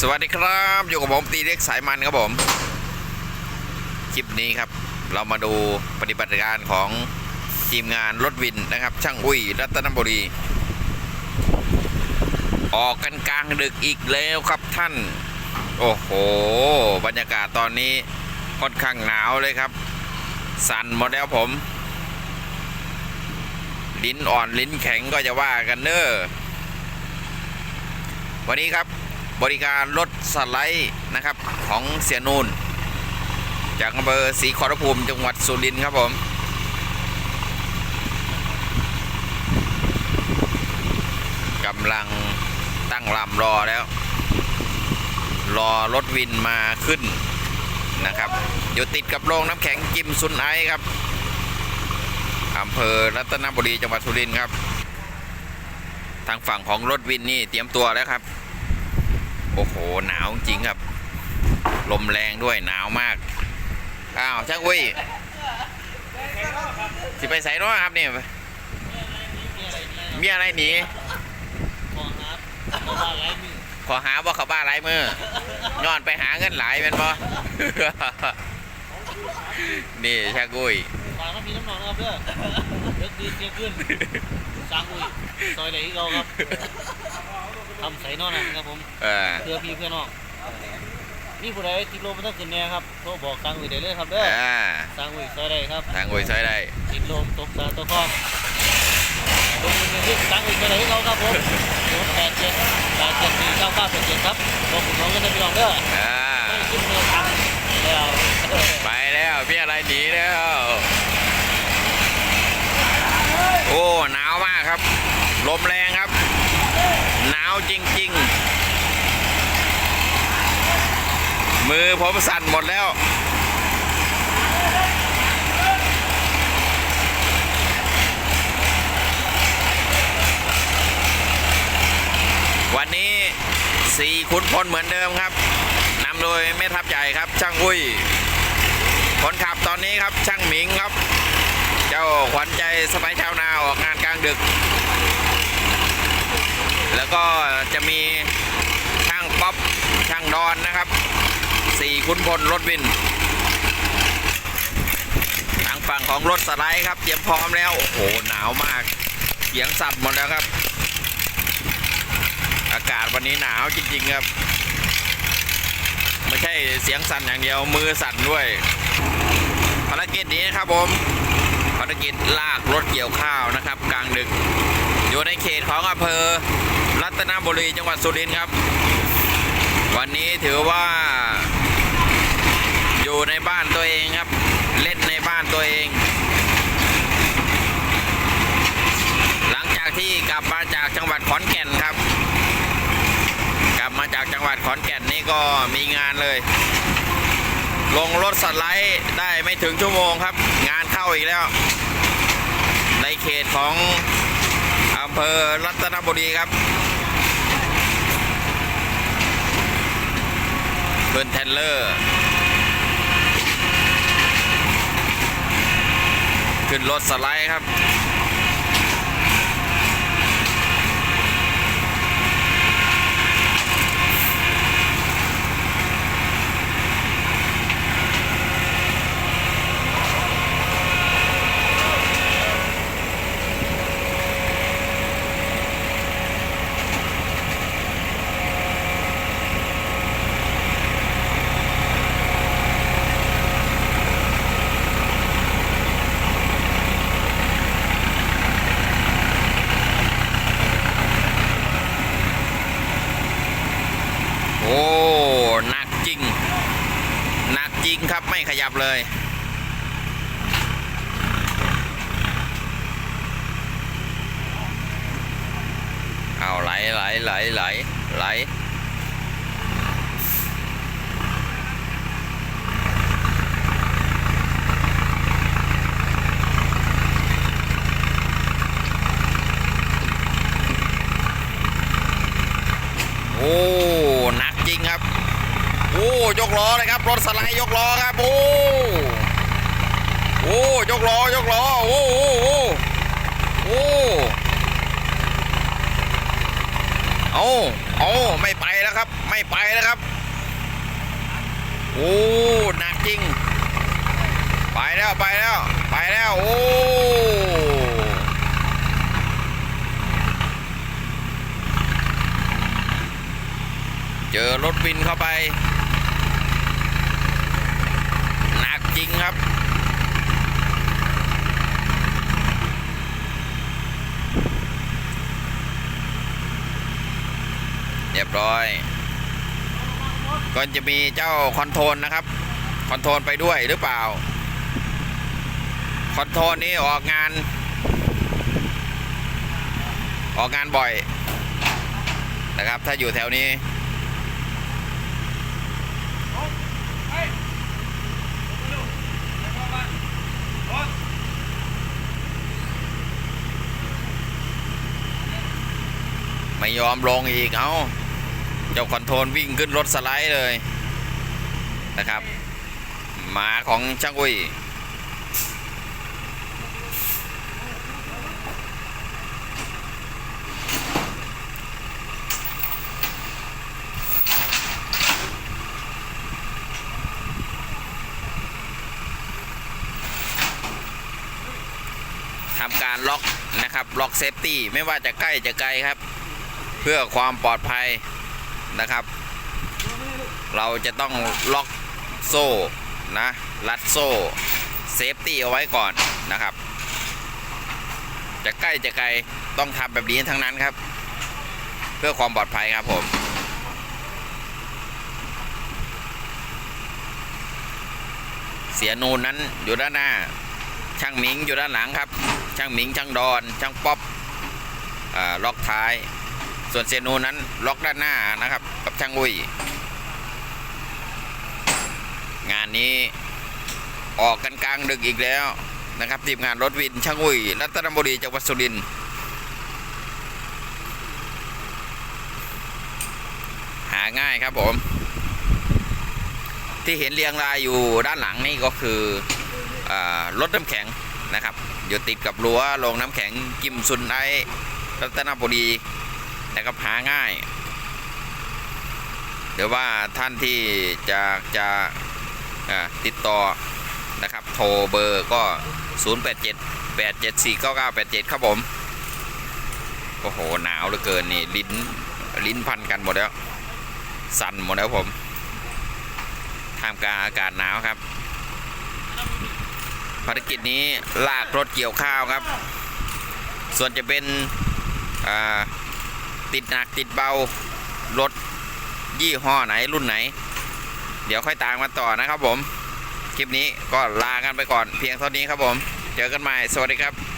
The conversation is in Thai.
สวัสดีครับอยู่กับผมตีเล็กสายมันครับผมคลิปนี้ครับ เรามาดูปฏิบัติการของทีมงานรถวินนะครับ ช่างอุ้ยรัตนบุรี ออกกันกลางดึกอีกแล้วครับท่าน โอ้โห บรรยากาศตอนนี้ค่อนข้างหนาวเลยครับ สั่นหมดแล้วผม ลิ้นอ่อนลิ้นแข็งก็จะว่ากันเนอวันนี้ครับ บริการรถสไลด์นะครับของเสียนูนจากอำเภอศรีขอรภูมิจังหวัดสุรินทร์ครับผมกำลังตั้งลำรอแล้ว รอรถวินมาขึ้นนะครับ อยู่ติดกับโรงน้ำแข็งกิมซุนไอซ์ครับอำเภอรัตนบุรีจังหวัดสุรินทร์ครับ ทางฝั่งของรถวินนี่เตรียมตัวแล้วครับ โอ้โห หนาวจริงครับ ลมแรงด้วยหนาวมาก อ้าวช่างอุ้ย สิไปใส่น้อครับเนี่ยมีอะไรหนีขอครับขอบ้านไรมือขอหาว่าเขาบ้าไรมือย้อนไปหาเงินหลายเป็นบ่นี่ช่างอุ้ยฝากน้ำพี่น้ำหนองนะครับเด้อเลิกดีเที่ยงขึ้นสร้างอุ้ยซอยไหนที่เราครับ ทำใส่นอนนะครับผมเออเพื่อพี่เพื่อน้องนี่ผู้ใดติดลมมันต้องขึ้นแน่ครับโทรบอกสร้างอุ้ยได้เลยครับเด้ออ่าสร้างอุ้ยซอยใดครับทางอุ้ยใช้ได้ติดลมตกสาตัวคอมลงเงินที่สร้างอุ้ยซอยไหนที่เราครับผมศูนย์แปดเจ็ดแปดเจ็ดสี่เก้าเก้าแปดเจ็ดครับบอกคุณน้องก็จะพี่น้องเด้ออ่าไม่ขึ้นเงินทางแล้วไปแล้วมีอะไรหนีแล้ว โอ้หนาวมากครับ ลมแรงครับหนาวจริง ๆ มือผมสั่นหมดแล้ววันนี้สี่ขุนพลเหมือนเดิมครับนำโดยแม่ทัพใหญ่ครับ ช่างอุ้ยคนขับตอนนี้ครับช่างหมิงครับ เจ้าขวัญใจสมัยชาวนาออกงานกลางดึก แล้วก็จะมีช่างป๊อปช่างดอนนะครับสี่คุณพลรถวินทางฝั่งของรถสไลด์ครับ เตรียมพร้อมแล้ว โอ้โห หนาวมากเสียงสั่นหมดแล้วครับ อากาศวันนี้หนาวจริงๆครับไม่ใช่เสียงสั่นอย่างเดียวมือสั่นด้วยภารกิจนี้ครับผมภารกิจลากรถเกี่ยวข้าวนะครับ กลางดึก อยู่ในเขตของอำเภอ รัตนบุรีจังหวัดสุรินทร์ครับ วันนี้ถือว่า อยู่ในบ้านตัวเองครับ เล่นในบ้านตัวเอง หลังจากที่กลับมาจากจังหวัดขอนแก่นครับ กลับมาจากจังหวัดขอนแก่นนี่ก็มีงานเลย ลงรถสไลด์ได้ไม่ถึงชั่วโมงครับ งานเข้าอีกแล้ว ในเขตของอำเภอรัตนบุรีครับ เบิร์นเทนเลอร์ ขึ้นรถสไลด์ครับ โอ้ หนักจริง หนักจริงครับไม่ ขยับเลย เอาไหลไหลไหลไหลไหลโอ้ หนักจริงครับ โอ้ ยก ล้อเลยครับ รถสไลด์ยกล้อครับโอ้โอ้ยกล้อยกล้อโอ้โอ้โอ้โอ้เอาเอาไม่ไปแล้วครับ ไม่ไปแล้วครับโอ้หนักจริง ไปแล้วไปแล้วไปแล้วโอ้เจอรถวินเข้าไป หนัก จริงครับ เรียบร้อย ก็จะมีเจ้าคอนโทรลนะครับ คอนโทรลไปด้วยหรือเปล่า คอนโทรลนี้ออกงาน ออกงานบ่อยนะครับ ถ้าอยู่แถวนี้ ไม่ยอมลงอีกเอาเจ้าคอนโทรลวิ่งขึ้นรถสไลด์เลยนะครับ หมาของช่างอุ้ยทำการล็อกนะครับ ล็อกเซฟตี้ ไม่ว่าจะใกล้จะไกลครับ เพื่อความปลอดภัยนะครับ เราจะต้องล็อกโซ่นะรัดโซ่เซฟตี้เอาไว้ก่อนนะครับ จะใกล้จะไกลต้องทำแบบนี้ทั้งนั้นครับ เพื่อความปลอดภัยครับผมเสียนูนนั้นอยู่ด้านหน้า ช่างหมิงอยู่ด้านหลังครับ ช่างหมิงช่างดอน ช่างป๊อปอล็อกท้าย ส่วนเสียนูนั้นล็อกด้านหน้านะครับ กับช่างอุ้ย งานนี้ออกกันกลางดึกอีกแล้วนะครับทีมงานรถวินช่างอุ้ยรัตนบุรีจังหวัดสุรินทร์หาง่ายครับผม ที่เห็นเรียงรายอยู่ด้านหลังนี่ก็คืออรถน้ำแข็งนะครับ อยู่ติดกับรั้วโรงน้ำแข็งกิมซุนไอรัตนบุรี นะครับหาง่ายเดี๋ยวว่าท่านที่จะจะติดต่อนะครับโทรเบอร์ก็ 087 874 9987 ครับผม โอ้โห หนาวเหลือเกินนี่ ลิ้น ลิ้นพันกันหมดแล้ว สั่นหมดแล้วผมท่ามกลางอากาศหนาวครับ ภารกิจนี้ลากรถเกี่ยวข้าวครับ ส่วนจะเป็นอ่า ติดหนักติดเบารถยี่ห้อไหนรุ่นไหน เดี๋ยวค่อยตามมาต่อนะครับผม คลิปนี้ก็ลากันไปก่อนเพียงเท่านี้ครับผม เจอกันใหม่ สวัสดีครับ